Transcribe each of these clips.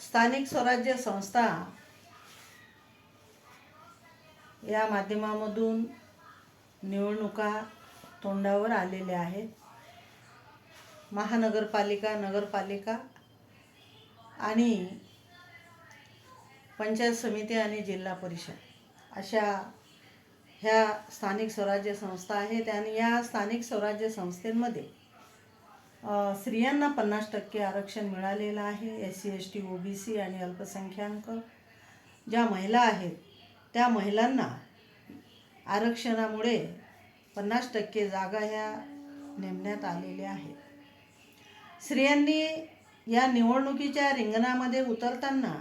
स्थानिक स्वराज्य संस्था या माध्यमामधून निवडणुका तोंडावर आलेल्या आहेत. महानगरपालिका नगरपालिका आणि पंचायत समिती आणि जिल्हा परिषद अशा ह्या स्थानिक स्वराज्य संस्था आहेत आणि या स्थानिक स्वराज्य संस्थेमध्ये स्त्रियांना पन्नास टक्के आरक्षण मिळालेलं आहे S C S T O B C आणि अल्पसंख्याक. ज्या महिला आहेत त्या महिलांना आरक्षणामुळे पन्नास टक्के जागा ह्या नेमण्यात आलेल्या आहेत. स्त्रियांनी या निवडणुकीच्या रिंगणामध्ये उतरताना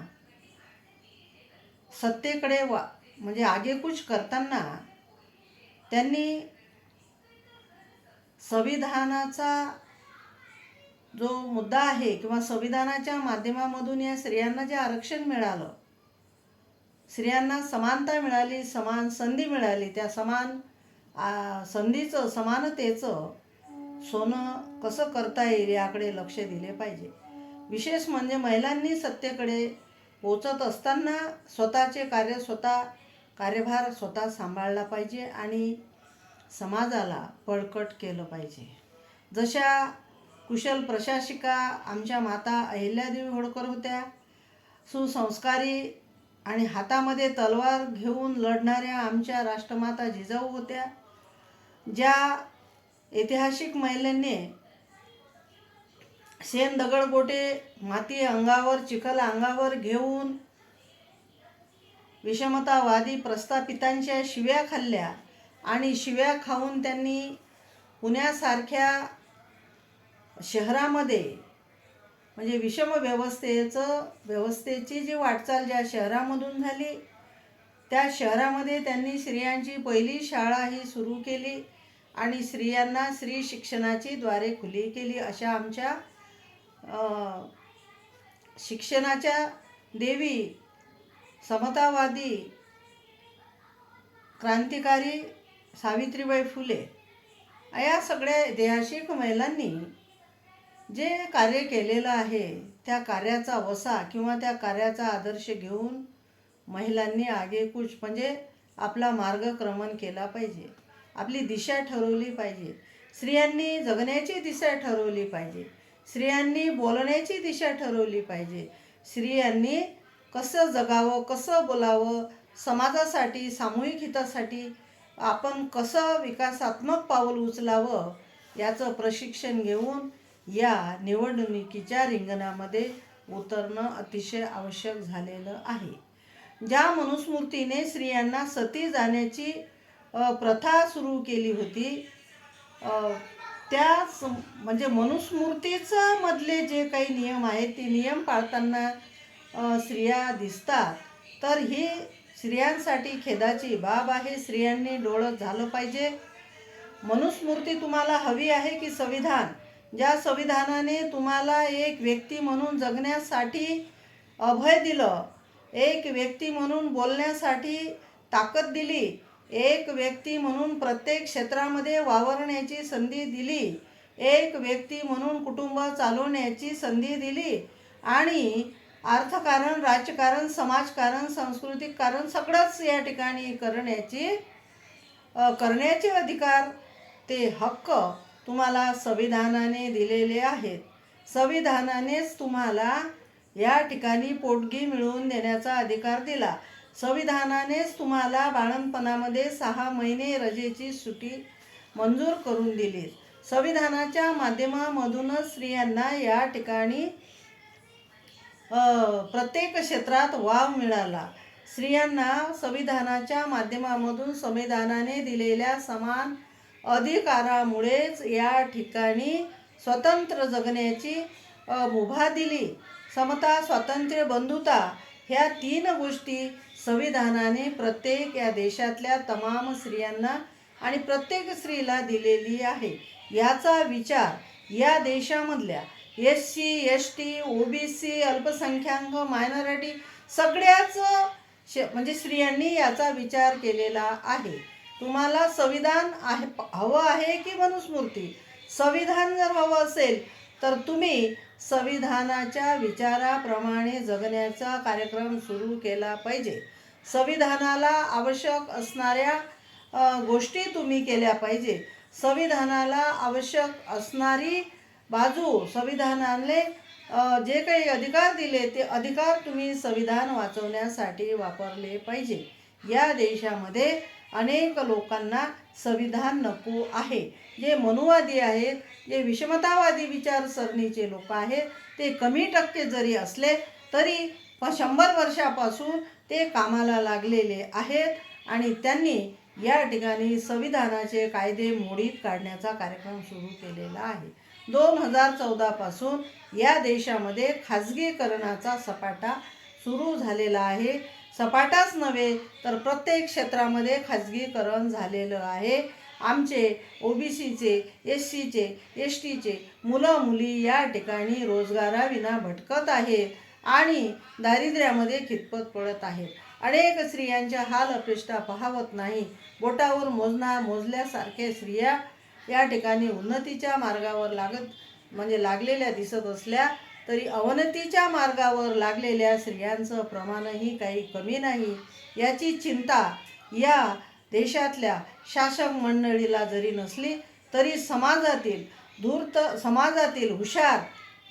सत्तेकडे वा म्हणजे आगेकूच करताना त्यांनी संविधानाचा जो मुद्दा आहे किंवा संविधानाच्या माध्यमामधून या स्त्रियांना जे आरक्षण मिळालं स्त्रियांना समानता मिळाली समान संधी मिळाली त्या समान संधीचं समानतेचं सोनं कसं करता येईल याकडे लक्ष दिले पाहिजे. विशेष म्हणजे महिलांनी सत्तेकडे पोचत असताना स्वतःचे कार्य स्वतः कार्यभार स्वतः सांभाळला पाहिजे आणि समाजाला बळकट केलं पाहिजे. जशा कुशल प्रशासिका आमच्या माता अहिल्यादेवी होळकर होत्या. सुसंस्कारी आणि हातामध्ये तलवार घेऊन लढणाऱ्या आमच्या राष्ट्रमाता जिजाऊ होत्या. ज्या ऐतिहासिक महिलांनी शेण दगड गोटे माती अंगावर चिखल अंगावर घेऊन विषमतावादी प्रस्थापितांच्या शिव्या खाल्ल्या आणि शिव्या खाऊन त्यांनी पुण्यासारख्या शहरामध्ये म्हणजे विषम व्यवस्थेचं व्यवस्थेची जी वाटचाल ज्या शहरामधून झाली त्या शहरामध्ये त्यांनी स्त्रियांची पहिली शाळा ही सुरू केली आणि स्त्रियांना स्त्री शिक्षणाची द्वारे खुली केली अशा आमच्या शिक्षणाच्या देवी समतावादी क्रांतिकारी सावित्रीबाई फुले या सगळ्या ऐतिहासिक महिलांनी जे कार्य केलेलं आहे त्या कार्याचा वसा किंवा त्या कार्याचा आदर्श घेऊन महिलांनी आगेकूच म्हणजे आपला मार्गक्रमण केला पाहिजे. आपली दिशा ठरवली पाहिजे. स्त्रियांनी जगण्याची दिशा ठरवली पाहिजे. स्त्रियांनी बोलण्याची दिशा ठरवली पाहिजे. स्त्रियांनी कसं जगावं कसं बोलावं समाजासाठी सामूहिक हितासाठी आपण कसं विकासात्मक पाऊल उचलावं याचं प्रशिक्षण घेऊन या निवडणुकीच्या रिंगणामध्ये उतरणं अतिशय आवश्यक झालेलं आहे. ज्या मनुस्मृतीने स्त्रियांना सती जाण्याची प्रथा सुरू केली होती त्या म्हणजे मनुस्मृतीचं मधले जे काही नियम आहेत ते नियम पाळताना स्त्रिया दिसतात. तर ही स्त्रियांसाठी खेदाची बाब आहे. स्त्रियांनी डोळं झालं पाहिजे. मनुस्मृती तुम्हाला हवी आहे की संविधान? ज्या संविधानाने तुम्हाला एक व्यक्ती म्हणून जगण्यासाठी अभय दिलं एक व्यक्ती म्हणून बोलण्यासाठी ताकद दिली एक व्यक्ती म्हणून प्रत्येक क्षेत्रामध्ये वावरण्याची संधी दिली एक व्यक्ती म्हणून कुटुंब चालवण्याची संधी दिली आणि अर्थकारण राजकारण समाजकारण सांस्कृतिक कारण सगळंच या ठिकाणी करण्याची करण्याचे अधिकार ते हक्क तुम्हाला संविधानाने दिलेले आहेत. संविधानानेच तुम्हाला या ठिकाणी पोटगी मिळवून देण्याचा अधिकार दिला. संविधानानेच तुम्हाला बाळणपणामध्ये सहा महिने रजेची सुटी मंजूर करून दिली. संविधानाच्या माध्यमामधूनच स्त्रियांना या ठिकाणी प्रत्येक क्षेत्रात वाव मिळाला. स्त्रियांना संविधानाच्या माध्यमामधून संविधानाने दिलेल्या समान अधिकारामुळेच या ठिकाणी स्वतंत्र जगण्याची मुभा दिली. समता स्वातंत्र्य बंधुता ह्या तीन गोष्टी संविधानाने प्रत्येक या देशातल्या तमाम स्त्रियांना आणि प्रत्येक स्त्रीला दिलेली आहे. याचा विचार या देशामधल्या S C S T O B C अल्पसंख्याक मायनॉरिटी सगळ्याच श म्हणजे स्त्रियांनी याचा विचार केलेला आहे. तुम्हाला संविधान आहे हवं आहे की मनुस्मृती? संविधान जर हवं असेल तर तुम्ही संविधानाच्या विचाराप्रमाणे जगण्याचा कार्यक्रम सुरू केला पाहिजे. संविधानाला आवश्यक असणाऱ्या गोष्टी तुम्ही केल्या पाहिजे. संविधानाला आवश्यक असणारी बाजू संविधानाने जे काही अधिकार दिले ते अधिकार तुम्ही संविधान वाचवण्यासाठी वापरले पाहिजे. या देशामध्ये अनेक लोकांना संविधान नको आहे. जे मनुवादी आहेत जे विषमतावादी विचारसरणीचे लोक आहेत ते कमी टक्के जरी असले तरी प- शंभर वर्षापासून ते कामाला लागलेले आहेत आणि त्यांनी या ठिकाणी संविधानाचे कायदे मोडीत काढण्याचा कार्यक्रम सुरू केलेला आहे. दोन हजार चौदापासून या देशामध्ये खाजगीकरणाचा सपाटा सुरू झालेला आहे. सपाटाच नव्हे तर प्रत्येक क्षेत्रामध्ये खाजगीकरण झालेलं आहे. आमचे ओ बी सीचे एस सीचे एस टीचे मुलं मुली या ठिकाणी रोजगाराविना भटकत आहेत आणि दारिद्र्यामध्ये खितपत पडत आहेत. अनेक स्त्रियांच्या हाल अपेष्टा पहावत नाही. बोटावर मोजना मोजल्यासारखे स्त्रिया या ठिकाणी उन्नतीच्या मार्गावर लागत म्हणजे लागलेल्या दिसत असल्या तरी अवनतीच्या मार्गावर लागलेल्या स्त्रियांचं प्रमाणही काही कमी नाही. याची चिंता या देशातल्या शासक मंडळीला जरी नसली तरी समाजातील धूर्त समाजातील हुशार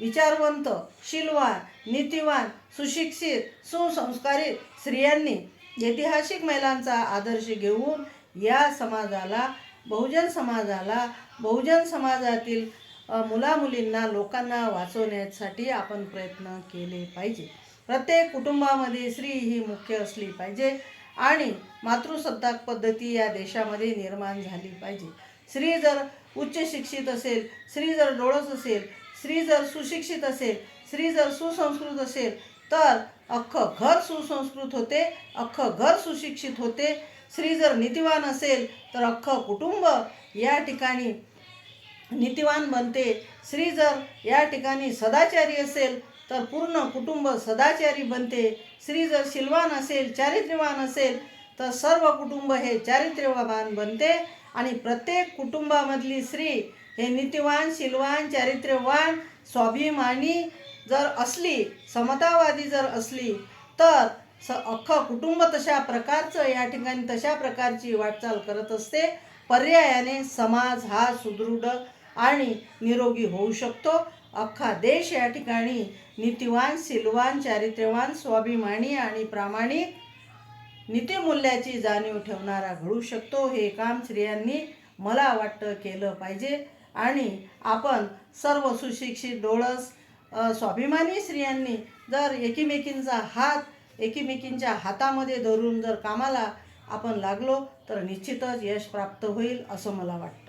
विचारवंत शिलवान नीतिवान सुशिक्षित सुसंस्कारित स्त्रियांनी ऐतिहासिक महिलांचा आदर्श घेऊन या समाजाला बहुजन समाजाला बहुजन समाजातील मुलामुलींना लोकांना वाचवण्यासाठी आपण प्रयत्न केले पाहिजे. प्रत्येक कुटुंबामध्ये स्त्री ही मुख्य असली पाहिजे आणि मातृसत्ताक पद्धती या देशामध्ये निर्माण झाली पाहिजे. स्त्री जर उच्च शिक्षित असेल स्त्री जर डोळस असेल स्त्री जर सुशिक्षित असेल स्त्री जर सुसंस्कृत असेल तर अख्खं घर सुसंस्कृत होते अख्खं घर सुशिक्षित होते. स्त्री जर नीतिवान असेल तर अख्खं कुटुंब या ठिकाणी नीतिवान बनते. स्त्री जर या ठिकाणी सदाचारी असेल तर पूर्ण कुटुंब सदाचारी बनते. स्त्री जर शिलवान असेल चारित्र्यवान असेल तर सर्व कुटुंब हे चारित्र्यवान बनते. आणि प्रत्येक कुटुंबामधली स्त्री हे नीतिवान शिलवान चारित्र्यवान स्वाभिमानी जर असली समतावादी जर असली तर स अख्खं कुटुंब तशा प्रकारचं या ठिकाणी तशा प्रकारची वाटचाल करत असते. पर्यायाने समाज हा सुदृढ आणि निरोगी होऊ शकतो. अख्खा देश या ठिकाणी नीतिवान सिलवान चारित्र्यवान स्वाभिमानी आणि प्रामाणिक नीतिमूल्याची जाणीव ठेवणारा घडू शकतो. हे काम स्त्रियांनी मला वाटतं केलं पाहिजे. आणि आपण सर्व सुशिक्षित डोळस स्वाभिमानी स्त्रियांनी जर एकीमेकींचा हात एकीमेकींच्या हातामध्ये धरून जर कामाला आपण लागलो तर निश्चितच यश प्राप्त होईल असं मला वाटतं.